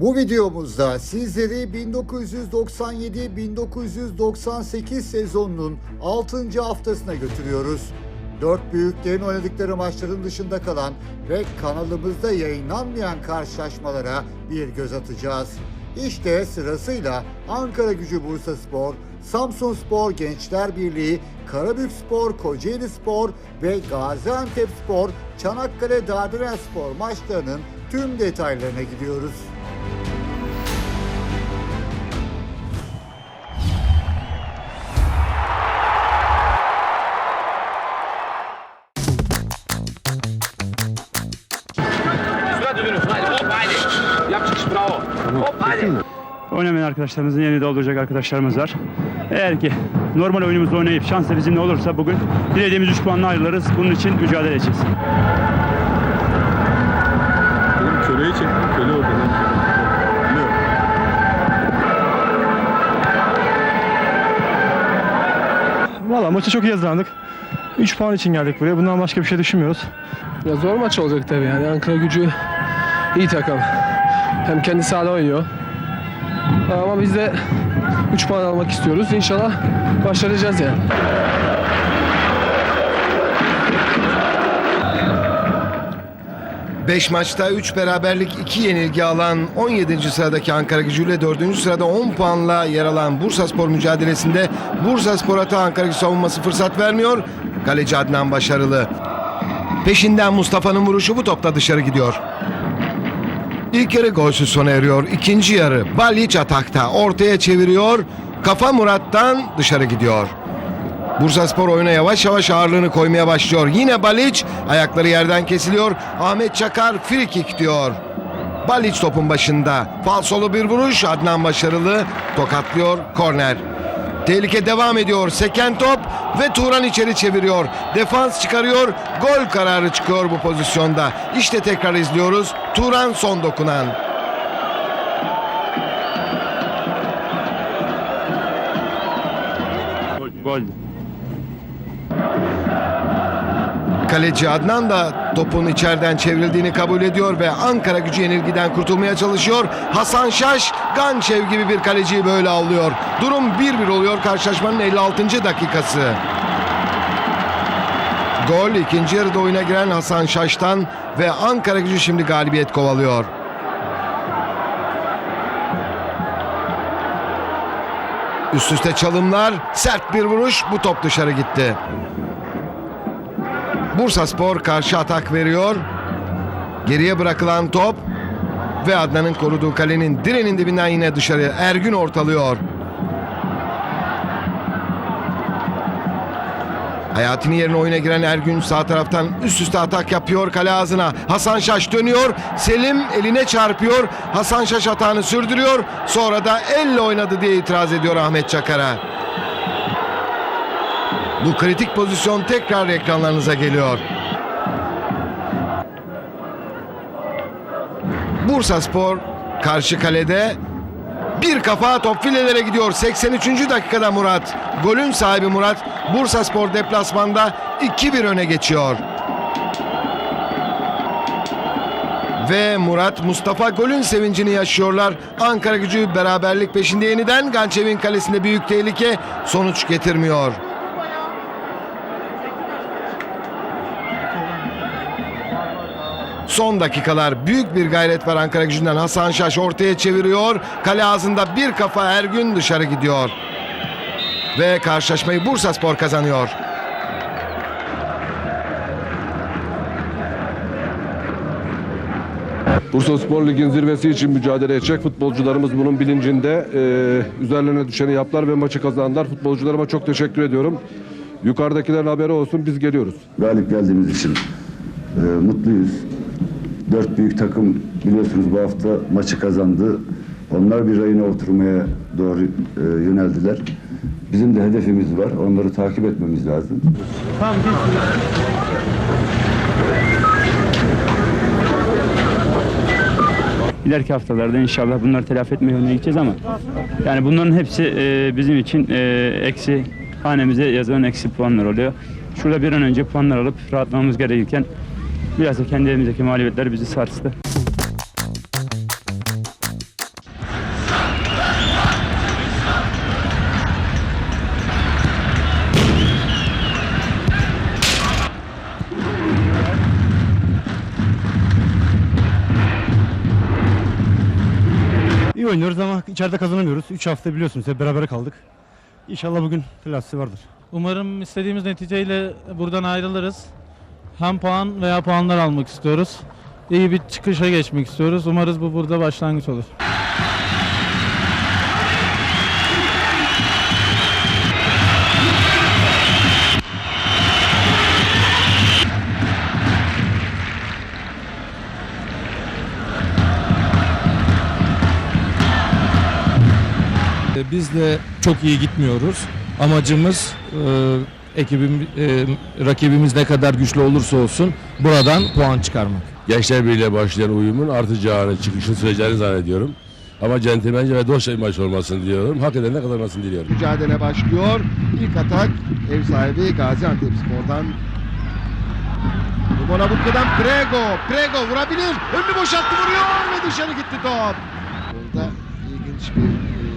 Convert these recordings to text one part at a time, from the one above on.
Bu videomuzda sizleri 1997-1998 sezonunun 6. haftasına götürüyoruz. Dört büyüklerin oynadıkları maçların dışında kalan ve kanalımızda yayınlanmayan karşılaşmalara bir göz atacağız. İşte sırasıyla Ankara Gücü Bursa Spor, Samsun Spor Gençler Birliği, Karabük Spor, Kocaeli Spor ve Gaziantep Spor, Çanakkale Dardelen Spor maçlarının tüm detaylarına gidiyoruz. Arkadaşlarımızın yerini dolduracak arkadaşlarımız var. Eğer ki normal oyunumuzda oynayıp şans da bizimle olursa bugün dilediğimiz 3 puanla ayrılırız. Bunun için mücadele edeceğiz. Oğlum köleyi çek. Köle. Yok. Valla maça çok iyi hazırlandık. 3 puan için geldik buraya. Bundan başka bir şey düşünmüyoruz. Ya zor maç olacak tabii yani. Ankara gücü iyi takım. Hem kendi sahada oynuyor. Ama biz de 3 puan almak istiyoruz. İnşallah başaracağız yani. Beş maçta 3 beraberlik 2 yenilgi alan 17. sıradaki Ankara gücüyle 4. sırada 10 puanla yer alan Bursa Spor mücadelesinde Bursa Spor hata Ankara gücü savunması fırsat vermiyor. Kaleci Adnan başarılı. Peşinden Mustafa'nın vuruşu bu topla dışarı gidiyor. İlk yarı golsüz sona eriyor. İkinci yarı Balic atakta ortaya çeviriyor. Kafa Murat'tan dışarı gidiyor. Bursaspor oyuna yavaş yavaş ağırlığını koymaya başlıyor. Yine Balic ayakları yerden kesiliyor. Ahmet Çakar free diyor. Balic topun başında. Falsolu bir vuruş. Adnan başarılı. Tokatlıyor. Korner. Tehlike devam ediyor. Seken top ve Turan içeri çeviriyor. Defans çıkarıyor. Gol kararı çıkıyor bu pozisyonda. İşte tekrar izliyoruz. Turan son dokunan. Gol. Kaleci Adnan da topun içeriden çevrildiğini kabul ediyor ve Ankara gücü yenilgiden kurtulmaya çalışıyor. Hasan Şaş, Gançev gibi bir kaleciyi böyle avlıyor. Durum 1-1 oluyor karşılaşmanın 56. dakikası. Gol ikinci yarıda oyuna giren Hasan Şaş'tan ve Ankara gücü şimdi galibiyet kovalıyor. Üst üste çalımlar, sert bir vuruş, bu top dışarı gitti. Bursa Spor karşı atak veriyor. Geriye bırakılan top ve Adnan'ın koruduğu kalenin direnin dibinden yine dışarı Ergün ortalıyor. Hayatını yerine oyuna giren Ergün sağ taraftan üst üste atak yapıyor kale ağzına. Hasan Şaş dönüyor. Selim eline çarpıyor. Hasan Şaş atağını sürdürüyor. Sonra da elle oynadı diye itiraz ediyor Ahmet Çakar'a. Bu kritik pozisyon tekrar ekranlarınıza geliyor. Bursa Spor karşı kalede bir kafa top filelere gidiyor. 83. dakikada Murat. Golün sahibi Murat Bursa Spor deplasmanda 2-1 öne geçiyor. Ve Murat Mustafa golün sevincini yaşıyorlar. Ankara gücü beraberlik peşinde yeniden Gançev'in kalesinde büyük tehlike sonuç getirmiyor. Son dakikalar büyük bir gayret var Ankara gücünden. Hasan Şaş ortaya çeviriyor. Kale ağzında bir kafa Ergün dışarı gidiyor. Ve karşılaşmayı Bursa Spor kazanıyor. Bursa Spor Lig'in zirvesi için mücadele edecek futbolcularımız bunun bilincinde. Ee, üzerlerine düşeni yaptılar ve maçı kazandılar. Futbolcularıma çok teşekkür ediyorum. Yukarıdakilerin haberi olsun biz geliyoruz. galip geldiğimiz için e, mutluyuz. Dört büyük takım biliyorsunuz bu hafta maçı kazandı. Onlar bir rayına oturmaya doğru e, yöneldiler. Bizim de hedefimiz var. Onları takip etmemiz lazım. İleriki haftalarda inşallah bunları telafi etmeye yoluna gideceğiz ama yani bunların hepsi e, bizim için e, eksi hanemize yazılan eksi puanlar oluyor. Şurada bir an önce puanlar alıp rahatlamamız gerekirken Biraz da kendi elimizdeki mağlubiyetler bizi sarstı. İyi oynuyoruz ama içeride kazanamıyoruz. 3 hafta biliyorsunuz hep beraber kaldık. İnşallah bugün telafisi vardır. Umarım istediğimiz neticeyle buradan ayrılırız. Hem puan veya puanlar almak istiyoruz. İyi bir çıkışa geçmek istiyoruz. Umarız bu burada başlangıç olur. Biz de çok iyi gitmiyoruz. Amacımız e, ekibim, e, rakibimiz ne kadar güçlü olursa olsun buradan puan çıkarmak. Gençler Birliği'yle başlayan uyumun artacağını, çıkışını süreceğini zannediyorum. Ama centilmence ve dostça bir maç olmasını diliyorum. Hak edenle kazanmasını diliyorum. Mücadele başlıyor. İlk atak ev sahibi Gaziantep Spor'dan. Bonabutlu'dan Prego. Prego vurabilir. Önünü boşalttı vuruyor ve dışarı gitti top. Burada ilginç bir e,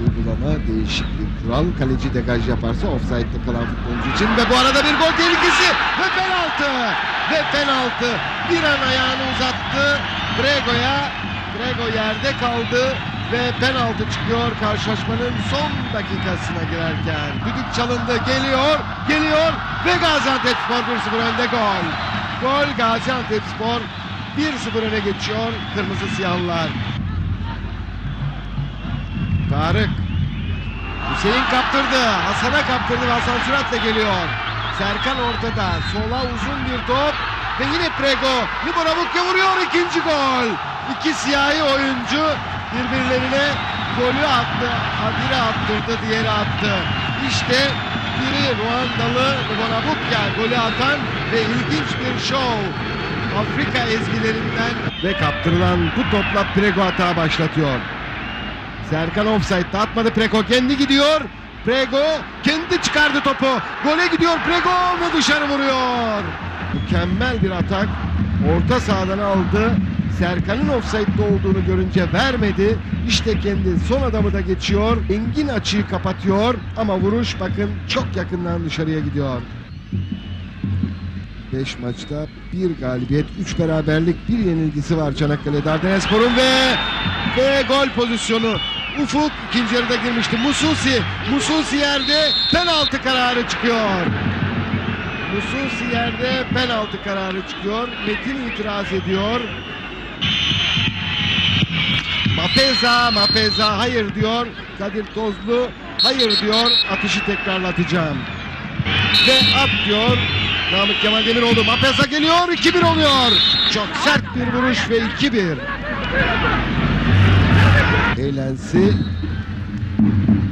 uygulama, değişik bir kural. Kaleci degaj yaparsa offside'de kalan futbolcu için ve bu arada bir gol tehlikesi ve penaltı. Ve penaltı. Bir an ayağını uzattı Prego'ya. Prego yerde kaldı ve penaltı çıkıyor karşılaşmanın son dakikasına girerken. Düdük çalındı, geliyor, geliyor ve Gaziantepspor 1-0 önde gol. Gol Gaziantepspor 1-0 öne geçiyor Kırmızı Siyahlılar. Tarık. Hüseyin kaptırdı. Hasan'a kaptırdı ve Hasan süratle geliyor. Serkan ortada. Sola uzun bir top. Ve yine Prego. Libora Bukya vuruyor. ikinci gol. İki siyahi oyuncu birbirlerine golü attı. Biri attırdı, diğeri attı. İşte biri Ruandalı Libora Bukya golü atan ve ilginç bir şov. Afrika ezgilerinden ve kaptırılan bu topla Prego hata başlatıyor. Serkan offside'da atmadı Prego kendi gidiyor. Prego kendi çıkardı topu. Gole gidiyor Prego ve dışarı vuruyor. Mükemmel bir atak. Orta sahadan aldı. Serkan'ın offside'da olduğunu görünce vermedi. İşte kendi son adamı da geçiyor. Engin açıyı kapatıyor ama vuruş bakın çok yakından dışarıya gidiyor. 5 maçta bir galibiyet, 3 beraberlik, bir yenilgisi var Çanakkale Dardanelspor'un ve ve gol pozisyonu. Ufuk ikinci yarıda girmişti. Mususi, Mususi yerde penaltı kararı çıkıyor. Mususi yerde penaltı kararı çıkıyor. Metin itiraz ediyor. Mapeza, Mapeza hayır diyor. Kadir Tozlu hayır diyor. Atışı tekrarlatacağım. Ve at diyor. Namık Kemal Demiroğlu. Mapeza geliyor. 2-1 oluyor. Çok sert bir vuruş ve 2-1. Eğlensi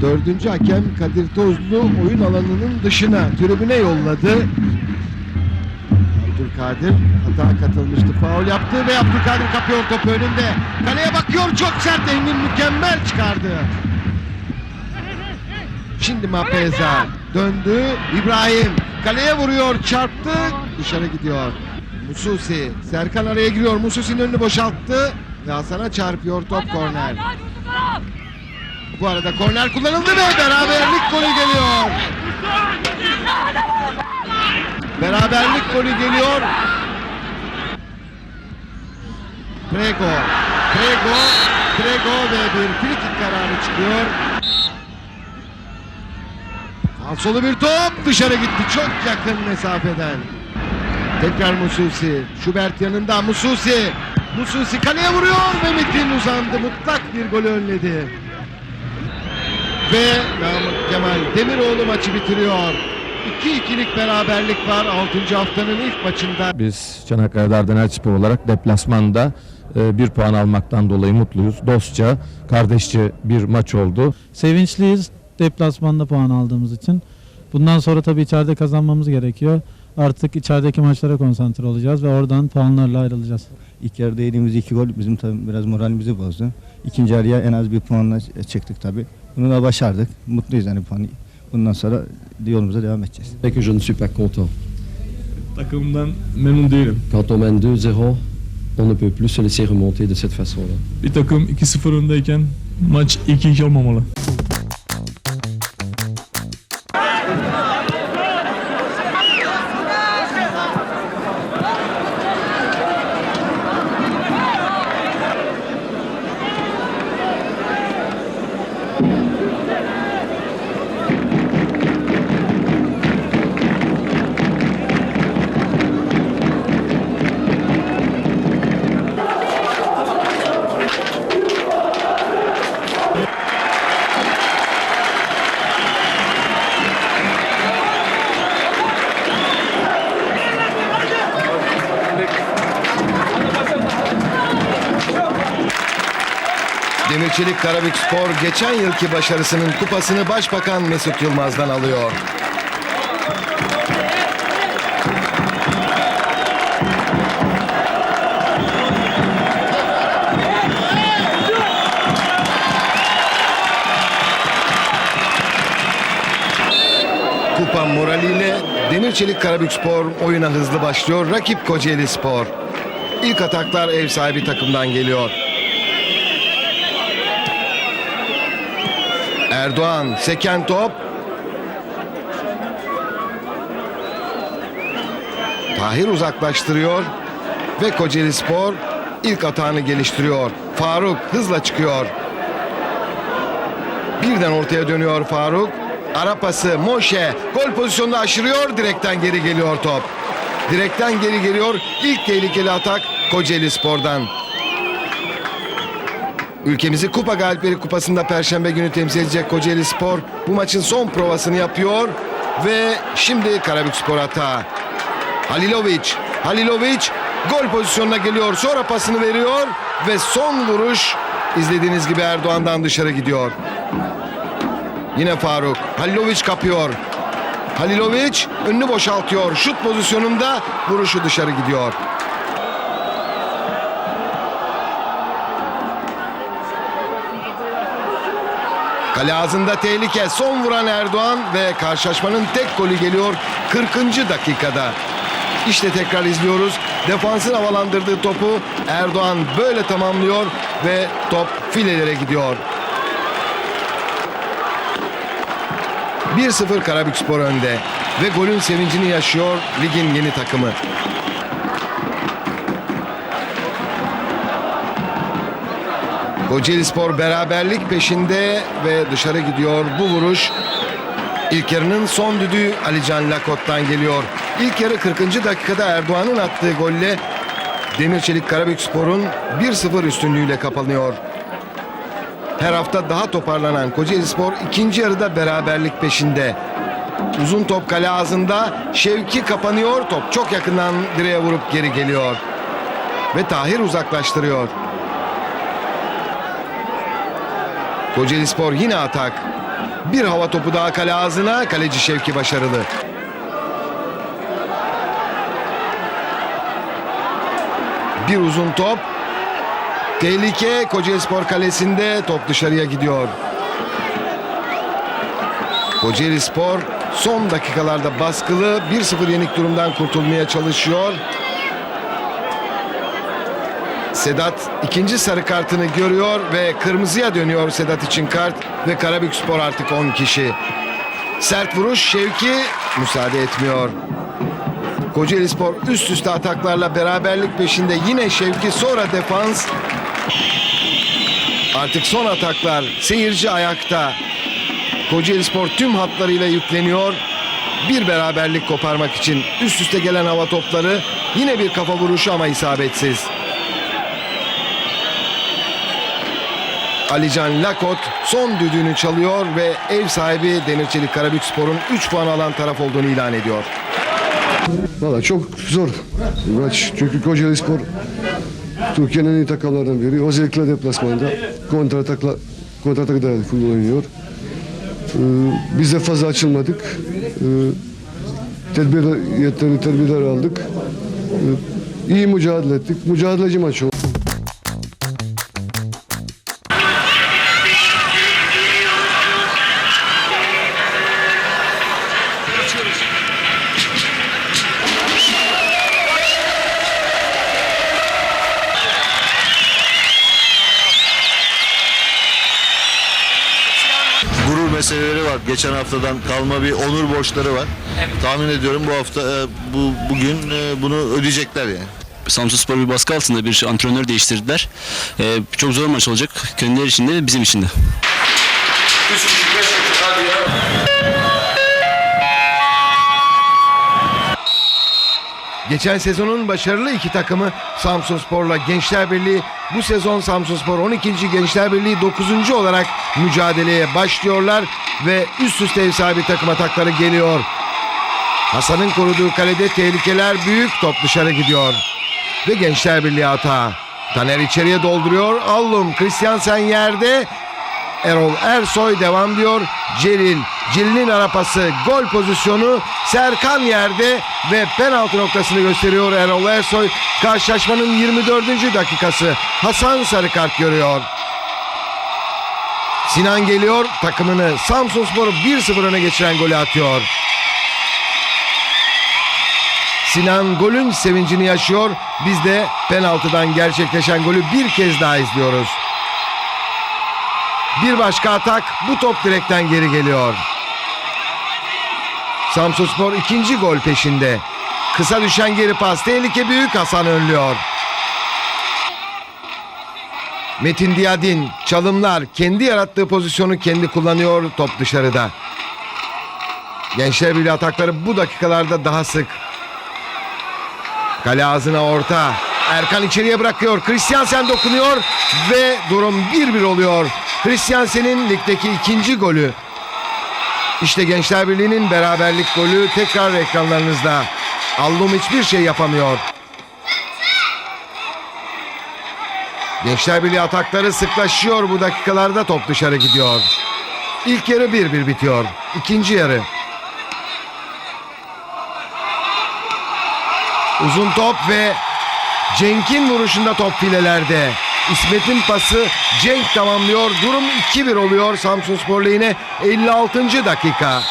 dördüncü hakem Kadir Tozlu oyun alanının dışına tribüne yolladı. Abdülkadir hata katılmıştı. Faul yaptı ve Abdülkadir kapıyor topu önünde. Kaleye bakıyor çok sert Engin mükemmel çıkardı. Şimdi Mapeza döndü. İbrahim kaleye vuruyor çarptı dışarı gidiyor. Mususi Serkan araya giriyor. Mususi'nin önünü boşalttı ve Hasan'a çarpıyor top korner. Bu arada korner kullanıldı ve beraberlik golü geliyor. Beraberlik golü geliyor. Prego. Prego. Prego ve bir frikik kararı çıkıyor. Falsolu bir top dışarı gitti çok yakın mesafeden. Tekrar Mususi. Schubert yanında Mususi. Mususi kaleye vuruyor ve Metin uzandı. Mutlak bir golü önledi. Ve Namık Kemal Demiroğlu maçı bitiriyor. 2-2'lik beraberlik var 6. haftanın ilk maçında. Biz Çanakkale Dardanelspor olarak deplasmanda e, bir puan almaktan dolayı mutluyuz. Dostça, kardeşçe bir maç oldu. Sevinçliyiz deplasmanda puan aldığımız için. Bundan sonra tabii içeride kazanmamız gerekiyor. Artık içerideki maçlara konsantre olacağız ve oradan puanlarla ayrılacağız. İlk yarıda yediğimiz iki gol bizim tabii biraz moralimizi bozdu. İkinci yarıya en az bir puanla çıktık tabii. Bunu da başardık. Mutluyuz yani puanı. Bundan sonra yolumuza devam edeceğiz. Que je ne suis pas content. Takımdan memnun değilim. Quand on mène 2-0, on ne peut plus se laisser remonter de cette façon-là. Bir takım 2-0 öndeyken maç 2-2 olmamalı. Demirçelik Karabük Spor geçen yılki başarısının kupasını Başbakan Mesut Yılmaz'dan alıyor. Kupa moraliyle Demirçelik Karabükspor oyuna hızlı başlıyor. Rakip Kocaeli Spor. İlk ataklar ev sahibi takımdan geliyor. Erdoğan seken top. Tahir uzaklaştırıyor ve Kocaeli Spor ilk atağını geliştiriyor. Faruk hızla çıkıyor. Birden ortaya dönüyor Faruk. Ara pası Moşe gol pozisyonunu aşırıyor. Direkten geri geliyor top. Direkten geri geliyor. İlk tehlikeli atak Kocaeli Spor'dan. Ülkemizi Kupa Galipleri Kupası'nda Perşembe günü temsil edecek Kocaeli Spor bu maçın son provasını yapıyor ve şimdi Karabük Spor hata. Halilovic, Halilovic gol pozisyonuna geliyor. Sonra pasını veriyor ve son vuruş izlediğiniz gibi Erdoğan'dan dışarı gidiyor. Yine Faruk. Halilovic kapıyor. Halilovic önünü boşaltıyor. Şut pozisyonunda vuruşu dışarı gidiyor. Kale ağzında tehlike. Son vuran Erdoğan ve karşılaşmanın tek golü geliyor 40. dakikada. İşte tekrar izliyoruz. Defansın havalandırdığı topu Erdoğan böyle tamamlıyor ve top filelere gidiyor. 1-0 Karabükspor önde ve golün sevincini yaşıyor ligin yeni takımı. Kocaeli Spor beraberlik peşinde ve dışarı gidiyor. Bu vuruş ilk yarının son düdüğü Alican Lakot'tan geliyor. İlk yarı 40. dakikada Erdoğan'ın attığı golle Demirçelik Karabükspor'un 1-0 üstünlüğüyle kapanıyor. Her hafta daha toparlanan Kocaeli Spor ikinci yarıda beraberlik peşinde. Uzun top kale ağzında Şevki kapanıyor. Top çok yakından direğe vurup geri geliyor. Ve Tahir uzaklaştırıyor. Kocaeli Spor yine atak. Bir hava topu daha kale ağzına. Kaleci Şevki başarılı. Bir uzun top. Tehlike Kocaeli Spor kalesinde top dışarıya gidiyor. Kocaeli Spor son dakikalarda baskılı 1-0 yenik durumdan kurtulmaya çalışıyor. Sedat ikinci sarı kartını görüyor ve kırmızıya dönüyor Sedat için kart ve Karabükspor artık 10 kişi. Sert vuruş Şevki müsaade etmiyor. Kocaeli Spor üst üste ataklarla beraberlik peşinde yine Şevki sonra defans. Artık son ataklar seyirci ayakta. Kocaeli Spor tüm hatlarıyla yükleniyor. Bir beraberlik koparmak için üst üste gelen hava topları yine bir kafa vuruşu ama isabetsiz. Alican Lakot son düdüğünü çalıyor ve ev sahibi Demirçelik Karabükspor'un 3 puan alan taraf olduğunu ilan ediyor. Valla çok zor maç. Çünkü Kocaeli Spor Türkiye'nin en iyi takımlarından biri. Özellikle deplasmanda kontratakla kontratak da oynuyor. Ee, biz de fazla açılmadık. Ee, tedbirler, yeterli tedbirler aldık. Ee, iyi mücadele ettik. Mücadeleci maç oldu. Meseleleri var. Geçen haftadan kalma bir onur borçları var. Tahmin ediyorum bu hafta e, bu bugün e, bunu ödeyecekler yani. Samsunspor bir baskı altında bir antrenör değiştirdiler. Ee, çok zor maç olacak. Kendileri için de bizim için de. Geçen sezonun başarılı iki takımı Samsunspor'la Gençler Birliği bu sezon Samsunspor 12. Gençler Birliği 9. olarak mücadeleye başlıyorlar ve üst üste ev sahibi takım atakları geliyor. Hasan'ın koruduğu kalede tehlikeler büyük top dışarı gidiyor. Ve Gençler Birliği hata. Taner içeriye dolduruyor. Allum Christiansen yerde. Erol Ersoy devam diyor. Celil, Celil'in arapası gol pozisyonu. Serkan yerde ve penaltı noktasını gösteriyor Erol Ersoy. Karşılaşmanın 24. dakikası. Hasan sarı görüyor. Sinan geliyor takımını Samsunspor'u 1-0 öne geçiren golü atıyor. Sinan golün sevincini yaşıyor. Biz de penaltıdan gerçekleşen golü bir kez daha izliyoruz. Bir başka atak bu top direkten geri geliyor. Samsunspor ikinci gol peşinde. Kısa düşen geri pas tehlike büyük Hasan önlüyor. Metin Diyadin çalımlar kendi yarattığı pozisyonu kendi kullanıyor top dışarıda. Gençler Birliği atakları bu dakikalarda daha sık. Kale ağzına orta. Erkan içeriye bırakıyor. Christiansen dokunuyor ve durum 1-1 oluyor. Christiansen'in ligdeki ikinci golü. İşte Gençler Birliği'nin beraberlik golü tekrar ekranlarınızda. Allum hiçbir şey yapamıyor. Gençler Birliği atakları sıklaşıyor bu dakikalarda top dışarı gidiyor. İlk yarı 1-1 bitiyor. İkinci yarı. Uzun top ve Cenk'in vuruşunda top filelerde. İsmet'in pası Cenk tamamlıyor. Durum 2-1 oluyor Samsun Spor lehine 56. dakika.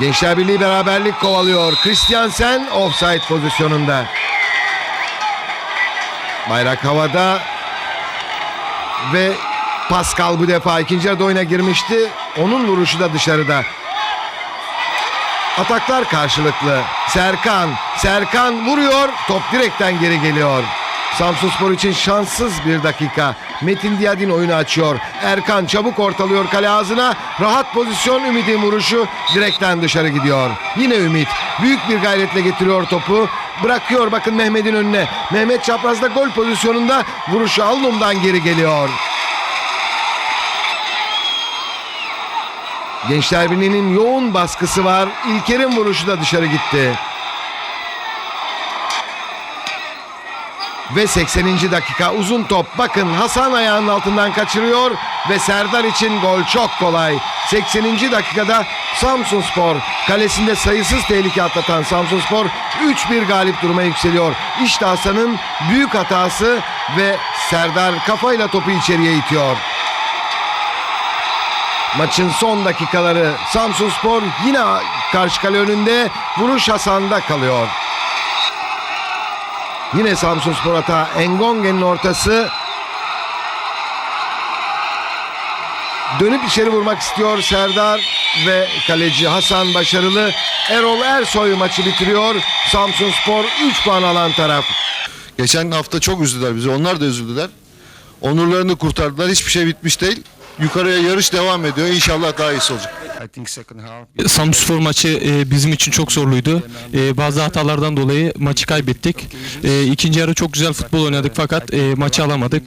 Gençler Birliği beraberlik kovalıyor. Christiansen offside pozisyonunda. Bayrak havada ve Pascal bu defa ikinci yarıda oyuna girmişti. Onun vuruşu da dışarıda. Ataklar karşılıklı. Serkan, Serkan vuruyor. Top direkten geri geliyor. Samsunspor için şanssız bir dakika. Metin Diyadin oyunu açıyor. Erkan çabuk ortalıyor kale ağzına. Rahat pozisyon Ümit'in vuruşu direkten dışarı gidiyor. Yine Ümit büyük bir gayretle getiriyor topu. Bırakıyor bakın Mehmet'in önüne. Mehmet çaprazda gol pozisyonunda vuruşu Allum'dan geri geliyor. Gençler Birliği'nin yoğun baskısı var. İlker'in vuruşu da dışarı gitti. Ve 80. dakika uzun top. Bakın Hasan ayağının altından kaçırıyor ve Serdar için gol çok kolay. 80. dakikada Samsunspor kalesinde sayısız tehlike atlatan Samsunspor 3-1 galip duruma yükseliyor. İşte Hasan'ın büyük hatası ve Serdar kafayla topu içeriye itiyor. Maçın son dakikaları Samsunspor yine karşı kale önünde vuruş Hasan'da kalıyor. Yine Samsunspor hata Engongen'in ortası. Dönüp içeri vurmak istiyor Serdar ve kaleci Hasan başarılı. Erol Ersoy maçı bitiriyor. Samsunspor 3 puan alan taraf. Geçen hafta çok üzdüler bizi. Onlar da üzüldüler. Onurlarını kurtardılar. Hiçbir şey bitmiş değil. Yukarıya yarış devam ediyor. İnşallah daha iyisi olacak. Samsunspor maçı e, bizim için çok zorluydu. E, bazı hatalardan dolayı maçı kaybettik. E, ikinci yarı çok güzel futbol oynadık fakat e, maçı alamadık.